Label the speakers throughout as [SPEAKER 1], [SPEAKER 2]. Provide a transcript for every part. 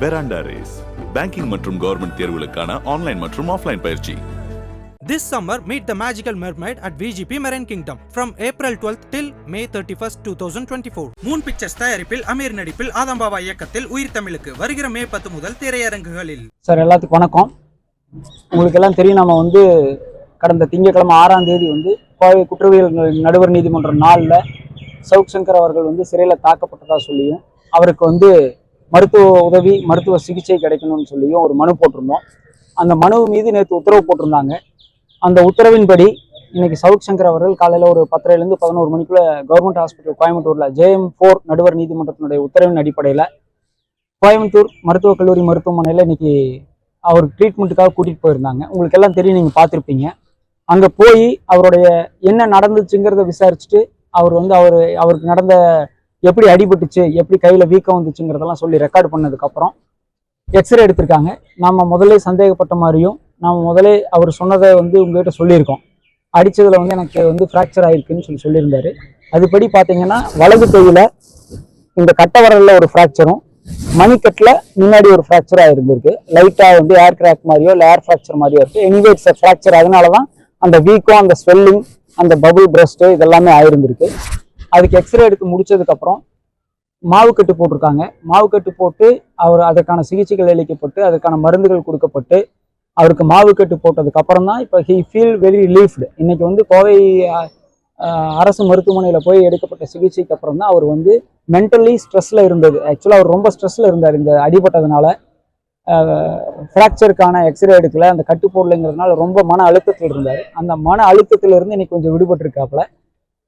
[SPEAKER 1] பெராண்டா Race banking மற்றும் government தேர்வுகளுக்கான online மற்றும் ஆஃப்லைன் பயிற்சி.
[SPEAKER 2] This summer, meet the magical mermaid at VGP Marine Kingdom from April 12th till May 31st, 2024. Moon Pictures தயாரிப்பில் அமீர் நடிப்பில் ஆதம்பாவா இயக்கத்தில் உயிர் தமிழுக்கு வருகிற மே பத்து முதல் திரையரங்குகளில்.
[SPEAKER 3] சார் எல்லாத்துக்கும் வணக்கம். உங்களுக்கு எல்லாம் தெரியும் நம்ம வந்து கடந்த திங்கட்கிழமை ஆறாம் தேதி வந்து கோவை குற்றவியல் நடுவர் நீதிமன்ற நாளில் சவுக் சங்கர் அவர்கள் வந்து சிறையில் தாக்கப்பட்டதா சொல்லியும் அவருக்கு வந்து மருத்துவ உதவி மருத்துவ சிகிச்சை கிடைக்கணும்னு சொல்லியும் ஒரு மனு போட்டிருந்தோம். அந்த மனு மீது நேற்று உத்தரவு போட்டிருந்தாங்க. அந்த உத்தரவின்படி இன்னைக்கு சவுக் சங்கர் அவர்கள் காலையில் ஒரு பத்தரைலேருந்து பதினோரு மணிக்குள்ள கவர்மெண்ட் ஹாஸ்பிட்டல் கோயம்புத்தூரில் ஜேஎம் ஃபோர் நடுவர் நீதிமன்றத்தினுடைய உத்தரவின் அடிப்படையில் கோயம்புத்தூர் மருத்துவக் கல்லூரி மருத்துவமனையில் இன்னைக்கு அவர் ட்ரீட்மெண்ட்டுக்காக கூட்டிகிட்டு போயிருந்தாங்க. உங்களுக்கு எல்லாம் தெரியும் நீங்கள் பார்த்துருப்பீங்க. அங்கே போய் அவருடைய என்ன நடந்துச்சுங்கிறத விசாரிச்சுட்டு அவர் வந்து அவர் அவருக்கு நடந்த எப்படி அடிபட்டுச்சு எப்படி கையில் வீக்கம் வந்துச்சுங்கிறதெல்லாம் சொல்லி ரெக்கார்ட் பண்ணதுக்கப்புறம் எக்ஸ்ரே எடுத்திருக்காங்க. நம்ம முதல்ல சந்தேகப்பட்ட மாதிரியும் நாம் முதலே அவர் சொன்னதை வந்து உங்ககிட்ட சொல்லியிருக்கோம். அடித்ததில் வந்து எனக்கு வந்து ஃப்ராக்சர் ஆயிருக்குன்னு சொல்லி சொல்லியிருந்தாரு. அதுபடி பார்த்தீங்கன்னா வலது கையில் இந்த கட்டை ஒரு ஃப்ராக்சரும் மணிக்கட்டில் முன்னாடி ஒரு ஃப்ராக்சராக இருந்திருக்கு. லைட்டாக வந்து ஏர் கிராக் மாதிரியோ இல்லை ஏர் ஃப்ராக்சர் மாதிரியோ இருக்குது எனிவே இட்ஸ் ஃப்ராக்சர் அதனால தான் அந்த வீக்கம் அந்த ஸ்வெல்லிங் அந்த பபுள் பிரஸ்ட்டு இதெல்லாமே ஆயிருந்திருக்கு. அதுக்கு எக்ஸ்ரே எடுத்து முடிச்சதுக்கப்புறம் மாவுக்கட்டு போட்டிருக்காங்க. மாவுக்கட்டு போட்டு அவர் அதற்கான சிகிச்சைகள் அளிக்கப்பட்டு அதற்கான மருந்துகள் கொடுக்கப்பட்டு அவருக்கு மாவுக்கட்டு போட்டதுக்கு அப்புறம் தான் இப்போ ஹி ஃபீல் வெரி ரிலீஃப்டு இன்னைக்கு வந்து கோவை அரசு மருத்துவமனையில் போய் எடுக்கப்பட்ட சிகிச்சைக்கு அப்புறம் தான் அவர் வந்து மென்டலி ஸ்ட்ரெஸ்ஸில் இருந்தது. ஆக்சுவலாக அவர் ரொம்ப ஸ்ட்ரெஸ்ஸில் இருந்தார் இந்த அடிபட்டதுனால. ஃப்ராக்சருக்கான எக்ஸ்ரே எடுக்கல. அந்த கட்டு போடலைங்கிறதுனால ரொம்ப மன அழுத்தத்தில் இருந்தார். அந்த மன அழுத்தத்திலிருந்து இன்னைக்கு கொஞ்சம் விடுபட்டிருக்காப்புல.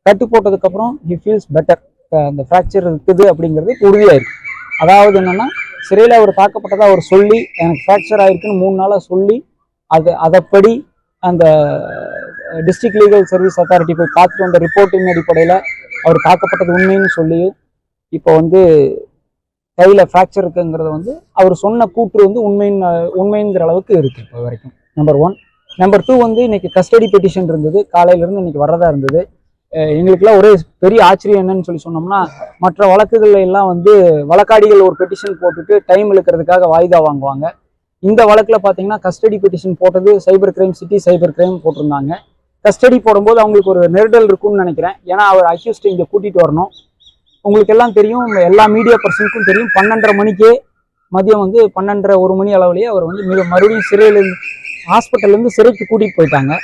[SPEAKER 3] கட்டு போட்டதுக்கப்புறம் ஹி ஃபீல்ஸ் பெட்டர் அந்த ஃப்ராக்சர் இருக்குது அப்படிங்கிறது உறுதியாயிருக்கு. அதாவது என்னன்னா சிறையில் அவர் தாக்கப்பட்டதை அவர் சொல்லி எனக்கு ஃப்ராக்சர் ஆயிருக்குன்னு மூணு நாளாக சொல்லி அது அதைப்படி அந்த டிஸ்ட்ரிக்ட் லீகல் சர்வீஸ் அத்தாரிட்டி போய் பார்த்துட்டு வந்த ரிப்போர்ட்டின் அடிப்படையில் அவர் தாக்கப்பட்டது உண்மைன்னு சொல்லியும் இப்போ வந்து கையில் ஃப்ராக்சர் இருக்குங்கிறத வந்து அவர் சொன்ன கூற்று வந்து உண்மையின் உண்மைங்கிற அளவுக்கு இருக்குது இப்போ வரைக்கும். நம்பர் ஒன் நம்பர் டூ வந்து இன்னைக்கு கஸ்டடி பெட்டிஷன் இருந்தது. காலையிலேருந்து இன்னைக்கு வரதா இருந்தது. எங்களுக்கெல்லாம் ஒரே பெரிய ஆச்சரியம் என்னன்னு சொல்லி சொன்னோம்னா மற்ற வழக்குகள்ல எல்லாம் வந்து வழக்காடிகள் ஒரு பெட்டிஷன் போட்டுட்டு டைம் இழுக்கிறதுக்காக வாய்தா வாங்குவாங்க. இந்த வழக்கில் பார்த்தீங்கன்னா கஸ்டடி பெட்டிஷன் போட்டது cyber crime city cyber crime போட்டிருந்தாங்க. கஸ்டடி போடும்போது அவங்களுக்கு ஒரு நெருடல் இருக்கும்னு நினைக்கிறேன். ஏன்னா அவர் அக்யூஸ்ட் இங்கே கூட்டிகிட்டு வரணும். உங்களுக்கு எல்லாம் தெரியும் எல்லா மீடியா பர்சனுக்கும் தெரியும் பன்னெண்டரை மணிக்கே மதியம் வந்து பன்னெண்டரை ஒரு மணி அளவுலேயே அவர் வந்து மிக மறுபடியும் சிறையிலேருந்து ஹாஸ்பிட்டல்லேருந்து சிறைக்கு கூட்டிகிட்டு போயிட்டாங்க.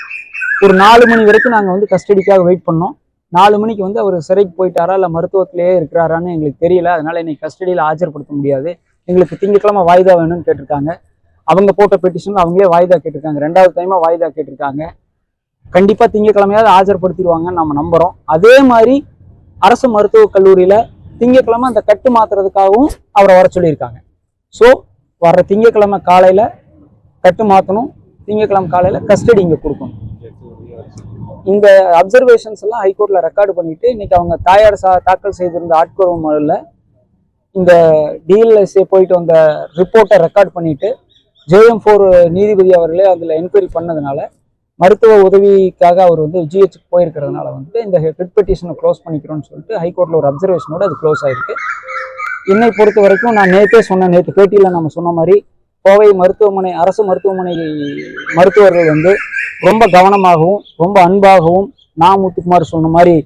[SPEAKER 3] ஒரு நாலு மணி வரைக்கும் நாங்கள் வந்து கஸ்டடிக்காக வெயிட் பண்ணோம். நாலு மணிக்கு வந்து அவர் சிறைக்கு போயிட்டாரா இல்லை மருத்துவத்திலேயே இருக்கிறாரான்னு எங்களுக்கு தெரியல. அதனால என்னை கஸ்டடியில் ஆஜர்படுத்த முடியாது. எங்களுக்கு திங்கட்கிழமை வாய்தா வேணும்னு கேட்டிருக்காங்க. அவங்க போட்ட பெட்டிஷன் அவங்களே வாய்தா கேட்டிருக்காங்க. ரெண்டாவது டைமாக வாய்தா கேட்டிருக்காங்க. கண்டிப்பாக திங்கட்கிழமையாவது ஆஜர்படுத்திடுவாங்கன்னு நம்ம நம்புகிறோம் அதே மாதிரி அரசு மருத்துவக் கல்லூரியில் திங்கட்கிழமை அந்த கட்டு மாத்துறதுக்காகவும் அவரை வர சொல்லியிருக்காங்க. ஸோ வர்ற திங்கட்கிழமை காலையில் கட்டு மாற்றணும் திங்கட்கிழமை காலையில் கஸ்டடி இங்கே கொடுக்கணும். இந்த அப்சர்வேஷன்ஸ் எல்லாம் ஹைகோர்ட்ல ரெக்கார்டு பண்ணிட்டு இன்னைக்கு அவங்க தாயார் சா தாக்கல் செய்திருந்த ஆட்கொருவு மனுவில் இந்த டிஎல்எஸ்ஏ போயிட்டு வந்த ரிப்போர்ட்டை ரெக்கார்ட் பண்ணிட்டு ஜேஎம் ஃபோர் நீதிபதி அவர்களே அதில் என்கொயரி பண்ணதுனால மருத்துவ உதவிக்காக அவர் வந்து ஜிஹெச் போயிருக்கிறதுனால வந்து இந்த ஹெட் பெட்டிஷனை க்ளோஸ் பண்ணிக்கிறோம்னு சொல்லிட்டு ஹைகோர்ட்டில் ஒரு அப்சர்வேஷனோட அது க்ளோஸ் ஆயிருக்கு. என்னை பொறுத்த வரைக்கும் நான் நேற்றே சொன்னேன் நேற்று பேட்டியில் நம்ம சொன்ன மாதிரி கோவை மருத்துவமனை அரசு மருத்துவமனை மருத்துவர்கள் வந்து ரொம்ப கவனமாகவும் ரொம்ப அன்பாகவும் நா முத்துக்குமார் சொன்ன மாதிரி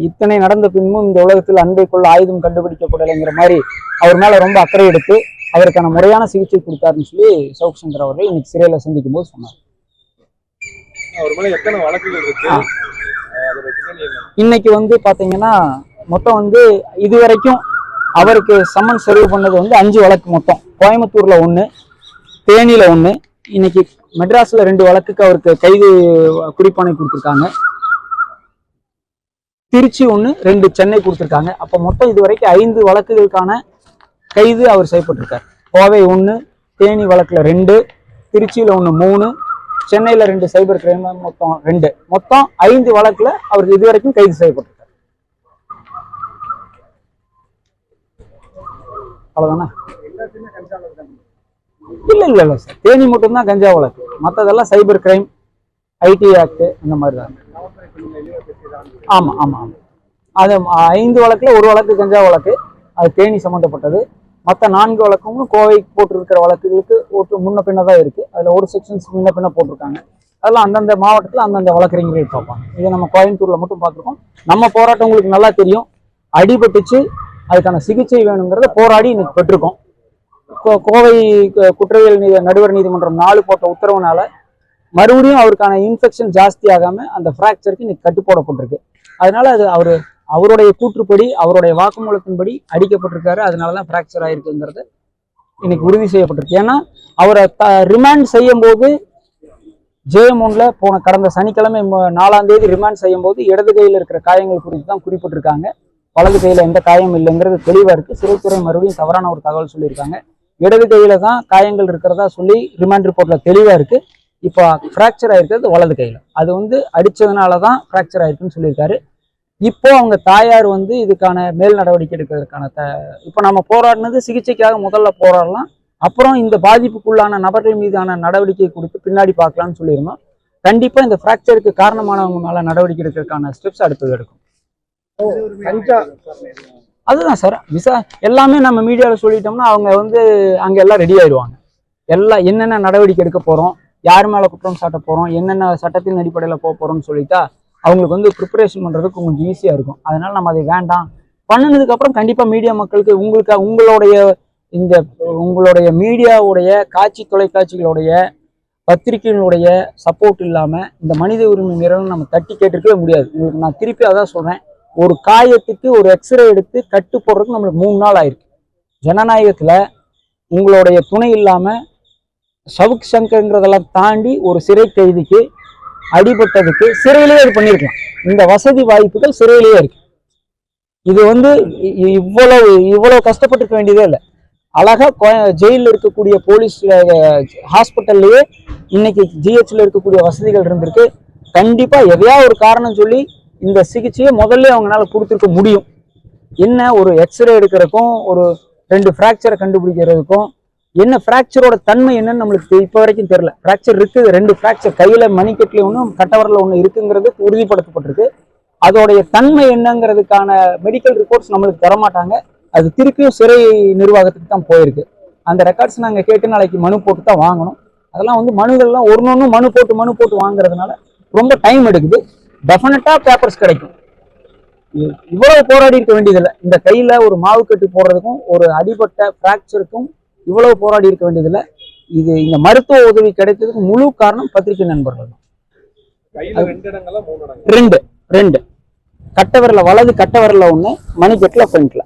[SPEAKER 3] இத்தனை நடந்த பின்பும் இந்த உலகத்தில் அன்பை கொள்ள ஆயுதம் கண்டுபிடிக்கப்படலைங்கிற மாதிரி அவர் மேல ரொம்ப அக்கறை எடுத்து அவருக்கான முறையான சிகிச்சை கொடுத்தாருன்னு சொல்லி சவுக் சங்கர் அவர்கள் இன்னைக்கு சிறையில் சந்திக்கும் போது சொன்னார் இன்னைக்கு வந்து பாத்தீங்கன்னா மொத்தம் வந்து இது வரைக்கும் அவருக்கு சம்மன் சர்வ் பண்ணது வந்து அஞ்சு வழக்கு மொத்தம். கோயம்புத்தூர்ல ஒன்று தேனியில ஒன்று இன்னைக்கு மெட்ராஸ்ல ரெண்டு வழக்குக்கு அவருக்கு கைது குறிப்பானை கொடுத்துருக்காங்க. திருச்சி ஒன்று ரெண்டு சென்னை கொடுத்துருக்காங்க. அப்போ மொத்தம் இது வரைக்கும் ஐந்து வழக்குகளுக்கான கைது அவர் செய்யப்பட்டிருக்கார். கோவை ஒன்று தேனி வழக்கில் ரெண்டு திருச்சியில் ஒன்று மூணு சென்னையில் ரெண்டு சைபர் கிரைம் மொத்தம் ரெண்டு. மொத்தம் ஐந்து வழக்கில் அவருக்கு இது வரைக்கும் கைது செய்யப்பட்டிருக்கார் அவ்வளவுதானே? இல்ல இல்ல இல்ல சார். தேனி மட்டும்தான் கஞ்சா வழக்கு மற்றதெல்லாம் சைபர் கிரைம் ஐடி ஆக்ட் அந்த மாதிரி தான் ஆமா ஆமா ஆமா. அது ஐந்து வழக்குல ஒரு வழக்கு கஞ்சா வழக்கு. அது தேனி சம்மந்தப்பட்டது மற்ற நான்கு வழக்கும் கோவை போட்டிருக்கிற வழக்குகளுக்கு ஒரு முன்ன பின்ன தான் இருக்கு. அதுல ஒரு செக்ஷன்ஸ் முன்ன பின்ன போட்டிருக்காங்க. அதெல்லாம் அந்தந்த மாவட்டத்தில் அந்தந்த வழக்கறிஞர்கள் பார்ப்பாங்க. இதை நம்ம கோயம்புத்தூர்ல மட்டும் பார்த்துருக்கோம். நம்ம போராட்டம் உங்களுக்கு நல்லா தெரியும். அடிபட்டுச்சு அதுக்கான சிகிச்சை வேணுங்கிறத போராடி இன்னைக்கு பெற்றிருக்கோம். கோ- கோவை குற்றவியல் நீதி நடுவர் நீதிமன்றம் நாலு போட்ட உத்தரவுனால மறுபடியும் அவருக்கான இன்ஃபெக்ஷன் ஜாஸ்தி ஆகாம அந்த ஃப்ராக்சருக்கு இன்னைக்கு கட்டு போடப்பட்டிருக்கு. அதனால அது அவர் அவருடைய கூற்றுப்படி அவருடைய வாக்குமூலத்தின்படி அடிக்கப்பட்டிருக்காரு. அதனால தான் ஃப்ராக்சர் ஆயிருக்குங்கிறது இன்னைக்கு உறுதி செய்யப்பட்டிருக்கு. ஏன்னா அவரை ரிமாண்ட் செய்யும் போது ஜெயமோன்ல போன கடந்த சனிக்கிழமை நாலாம் தேதி ரிமாண்ட் செய்யும் போது இடது கையில் இருக்கிற காயங்கள் குறித்து தான் குறிப்பிட்டிருக்காங்க. வலது கையில எந்த காயம் இல்லைங்கிறது தெளிவா இருக்கு. சிறைத்துறை மறுபடியும் தவறான ஒரு தகவல் சொல்லியிருக்காங்க. இடது கையில தான் காயங்கள் இருக்கிறதா சொல்லி ரிமாண்ட் ரிப்போர்ட்ல தெளிவா இருக்கு. இப்போ ஃப்ராக்சர் ஆயிருக்கிறது வலது கையில. அது வந்து அடித்ததுனால தான் ஃப்ராக்சர் ஆயிருக்குன்னு சொல்லியிருக்காரு. இப்போ அவங்க தாயார் வந்து இதுக்கான மேல் நடவடிக்கை எடுக்கிறதுக்கான த இப்போ நம்ம போராடினது சிகிச்சைக்காக முதல்ல போராடலாம். அப்புறம் இந்த பாதிப்புக்குள்ளான நபர்கள் மீதான நடவடிக்கை கொடுத்து பின்னாடி பார்க்கலாம்னு சொல்லியிருந்தோம். கண்டிப்பாக இந்த ஃப்ராக்சருக்கு காரணமானவங்க மேலே நடவடிக்கை எடுக்கிறதுக்கான ஸ்டெப்ஸ் அடுத்தது எடுக்கும். அதுதான் சார். விசா எல்லாமே நம்ம மீடியாவில் சொல்லிட்டோம்னா அவங்க வந்து அங்க எல்லாம் ரெடி ஆயிடுவாங்க. எல்லாம் என்னென்ன நடவடிக்கை எடுக்க போறோம் யார் மேல குற்றம் சாட்ட போறோம் என்னென்ன சட்டத்தின் அடிப்படையில் போக போறோம்னு சொல்லிட்டா அவங்களுக்கு வந்து ப்ரிப்பரேஷன் பண்றதுக்கு கொஞ்சம் ஈஸியா இருக்கும். அதனால நம்ம அதை வேண்டாம். பண்ணினதுக்கு அப்புறம் கண்டிப்பா மீடியா மக்களுக்கு உங்களுக்கு உங்களுடைய இந்த உங்களுடைய மீடியாவுடைய காட்சி தொலைக்காட்சிகளுடைய பத்திரிகைகளுடைய சப்போர்ட் இல்லாம இந்த மனித உரிமை மீறலும் நம்ம தட்டி கேட்டிருக்கவே முடியாது. உங்களுக்கு நான் திருப்பி அதான் சொல்றேன். ஒரு காயத்துக்கு ஒரு எக்ஸ்ரே எடுத்து கட்டு போடுறதுக்கு நம்மளுக்கு மூணு நாள் ஆயிருக்கு. ஜனநாயகத்தில் உங்களுடைய துணை இல்லாமல் சவுக் சங்கர்ங்கிறதெல்லாம் தாண்டி ஒரு சிறை கைதிக்கு அடிபட்டதுக்கு சிறையிலேயே இது பண்ணியிருக்கலாம். இந்த வசதி வாய்ப்புகள் சிறையிலேயே இருக்கு. இது வந்து இவ்வளவு இவ்வளவு கஷ்டப்பட்டுருக்க வேண்டியதே இல்லை. அழகா கோ- இருக்கக்கூடிய போலீஸ் ஹாஸ்பிட்டல்லையே இன்னைக்கு ஜிஹெச்ல இருக்கக்கூடிய வசதிகள் இருந்திருக்கு. கண்டிப்பா எதையா ஒரு காரணம் சொல்லி இந்த சிகிச்சையை முதல்ல அவங்களால கொடுத்துருக்க முடியும். என்ன ஒரு எக்ஸ்ரே எடுக்கிறதுக்கும் ஒரு ரெண்டு ஃப்ராக்சரை கண்டுபிடிக்கிறதுக்கும் என்ன ஃப்ராக்சரோட தன்மை என்னன்னு நம்மளுக்கு இப்போ வரைக்கும் தெரியல. ஃப்ராக்சர் இருக்குது ரெண்டு ஃப்ராக்சர் கையில் மணிக்கட்டில் ஒன்றும் கட்டவரில் ஒன்று இருக்குங்கிறது உறுதிப்படுத்தப்பட்டிருக்கு. அதோடைய தன்மை என்னங்கிறதுக்கான மெடிக்கல் ரிப்போர்ட்ஸ் நம்மளுக்கு தரமாட்டாங்க. அது திருப்பியும் சிறை நிர்வாகத்துக்கு தான் போயிருக்கு. அந்த ரெக்கார்ட்ஸ் நாங்கள் கேட்டு நாளைக்கு மனு போட்டு தான் வாங்கணும். அதெல்லாம் வந்து மனுகள்லாம் ஒன்று ஒன்று மனு போட்டு மனு போட்டு வாங்குறதுனால ரொம்ப டைம் எடுக்குது. டெஃபினட்டா பேப்பர்ஸ் கிடைக்கும். இவ்வளவு போராடி இருக்க வேண்டியதில்லை. இந்த கையில ஒரு மாவு கட்டு போடுறதுக்கும் ஒரு அடிபட்ட ஃப்ராக்சருக்கும் இவ்வளவு போராடி இருக்க வேண்டியதில்லை. இது இந்த மருத்துவ உதவி கிடைத்ததுக்கு முழு காரணம் பத்திரிகை நண்பர்கள்
[SPEAKER 4] ரெண்டு
[SPEAKER 3] ரெண்டு ரெண்டு. கட்டவரில் வலது கட்டவரில் ஒன்று மணிக்கட்டில் ஃப்ரண்ட்ல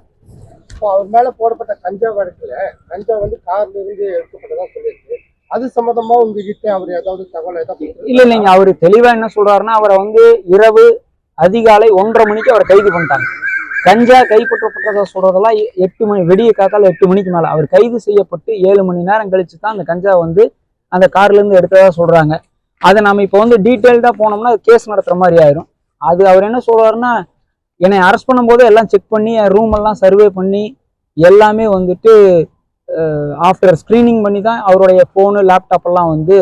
[SPEAKER 5] அவர் மேல போடப்பட்ட கஞ்சா வழக்குல கஞ்சா வந்து கார்ல இருந்து எடுக்கப்பட்டதா சொல்லியிருக்கு. அது சம்பந்தமா உங்ககிட்ட அவர் ஏதாவது தகவல் ஏதாவது
[SPEAKER 3] இல்ல இல்லைங்க. அவரு தெளிவா என்ன சொல்றாருன்னா அவரை வந்து இரவு அதிகாலை ஒன்றரை மணிக்கு அவரை கைது பண்ணிட்டாங்க. கஞ்சா கைப்பற்றப்பட்டதை சொல்றதெல்லாம் எட்டு மணி வெடிய காத்தால எட்டு மணிக்கு மேல. அவர் கைது செய்யப்பட்டு ஏழு மணி நேரம் கழிச்சு தான் அந்த கஞ்சா வந்து அந்த கார்ல இருந்து எடுத்ததா சொல்றாங்க. அதை நாம இப்போ வந்து டீட்டெயில்டா போனோம்னா கேஸ் நடத்துற மாதிரி ஆயிரும். அது அவர் என்ன சொல்றாருன்னா என்னை அரெஸ்ட் பண்ணும்போது எல்லாம் செக் பண்ணி என் ரூம் எல்லாம் சர்வே பண்ணி எல்லாமே வந்துட்டு ஆஃப்டர் ஸ்க்ரீனிங் பண்ணி தான் அவருடைய ஃபோனு லேப்டாப்பெல்லாம் வந்து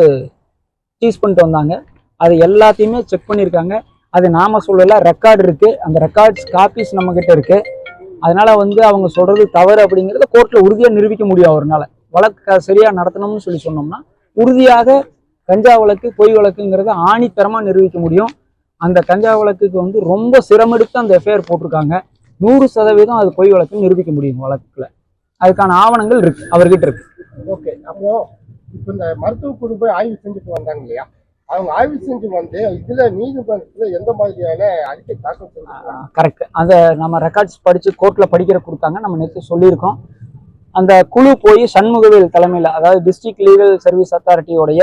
[SPEAKER 3] சீஸ் பண்ணிட்டு வந்தாங்க. அது எல்லாத்தையுமே செக் பண்ணியிருக்காங்க. அது நாம சொல்லலை ரெக்கார்டு இருக்குது அந்த ரெக்கார்ட்ஸ் காப்பீஸ் நம்மக்கிட்ட இருக்குது அதனால் வந்து அவங்க சொல்கிறது தவறு அப்படிங்கிறத கோர்ட்டில் உறுதியாக நிரூபிக்க முடியும் அவர்னால. வழக்கு சரியாக நடத்தணும்னு சொல்லி சொன்னோம்னா உறுதியாக கஞ்சா வழக்கு பொய் வழக்குங்கிறத ஆணித்தரமாக நிரூபிக்க முடியும். அந்த கஞ்சா வழக்குக்கு வந்து ரொம்ப சிரமெடுத்து அந்த எஃப்ஐஆர் போட்டிருக்காங்க. நூறு சதவீதம் அது பொய் வழக்குன்னு நிரூபிக்க முடியும் வழக்கில். அதுக்கான ஆவணங்கள் இருக்கு அவர்கிட்ட இருக்கு.
[SPEAKER 5] ஓகே அப்போ இப்போ இந்த மருத்துவ குழு போய் ஆய்வு செஞ்சுட்டு வந்தாங்க இல்லையா? அவங்க ஆய்வு செஞ்சு வந்து இதுல நீதிமன்றத்துல எந்த மாதிரியான அறிக்கை தாக்கல் செஞ்சிருக்காங்க?
[SPEAKER 3] கரெக்ட் அந்த நம்ம ரெக்கார்ட்ஸ் படிச்சு கோர்ட்ல படிக்கிற கொடுத்தாங்க நம்ம நேற்று சொல்லியிருக்கோம். அந்த குழு போய் சண்முகவேல் தலைமையில் அதாவது district legal service அத்தாரிட்டியோடைய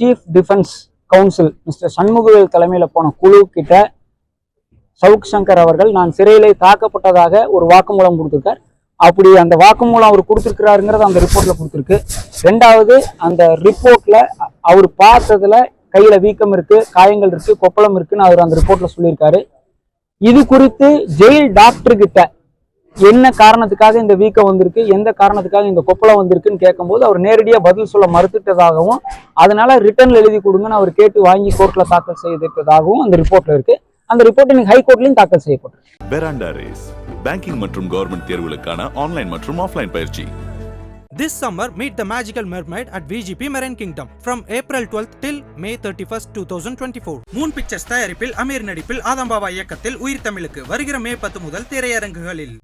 [SPEAKER 3] chief defence council mister Shanmugavel தலைமையில் போன குழு கிட்ட சவுக் சங்கர் அவர்கள் நான் சிறையிலே தாக்கப்பட்டதாக ஒரு வாக்குமூலம் கொடுத்திருக்கார். அப்படி அந்த வாக்குமூலம் அவர் கொடுத்திருக்கிறாருங்கிறது அந்த ரிப்போர்ட்ல கொடுத்துருக்கு. ரெண்டாவது அந்த ரிப்போர்ட்ல அவர் பார்த்ததுல கையில வீக்கம் இருக்கு காயங்கள் இருக்கு கொப்பளம் இருக்குன்னு அவர் அந்த ரிப்போர்ட்ல சொல்லியிருக்காரு. இது குறித்து ஜெயில் டாக்டர் கிட்ட என்ன காரணத்துக்காக இந்த வீக்கம் வந்திருக்கு எந்த காரணத்துக்காக இந்த கொப்பளம் வந்திருக்குன்னு கேட்கும்போது அவர் நேரடியாக பதில் சொல்ல மறுத்துட்டதாகவும் அதனால ரிட்டர்ன்ல எழுதி கொடுங்கன்னு அவர் கேட்டு வாங்கி கோர்ட்ல தாக்கல் செய்திருப்பதாகவும் அந்த ரிப்போர்ட்ல இருக்கு. அந்த ரிப்போர்ட் இன்னைக்கு ஹைகோர்ட்லயும் தாக்கல் செய்யப்பட்டிருக்கு.
[SPEAKER 1] பேங்கிங் மற்றும் கவர்மெண்ட் தேர்வுகளுக்கான ஆன்லைன் மற்றும் ஆஃப்லைன் பயிற்சி
[SPEAKER 2] This summer, meet the magical mermaid at VGP Marine Kingdom from April 12th till May 31st, 2024. Moon Pictures தயாரிப்பில் அமீர் நடிப்பில் ஆதம்பாவா இயக்கத்தில் உயிர் தமிழுக்கு வருகிற மே பத்து முதல் திரையரங்குகளில்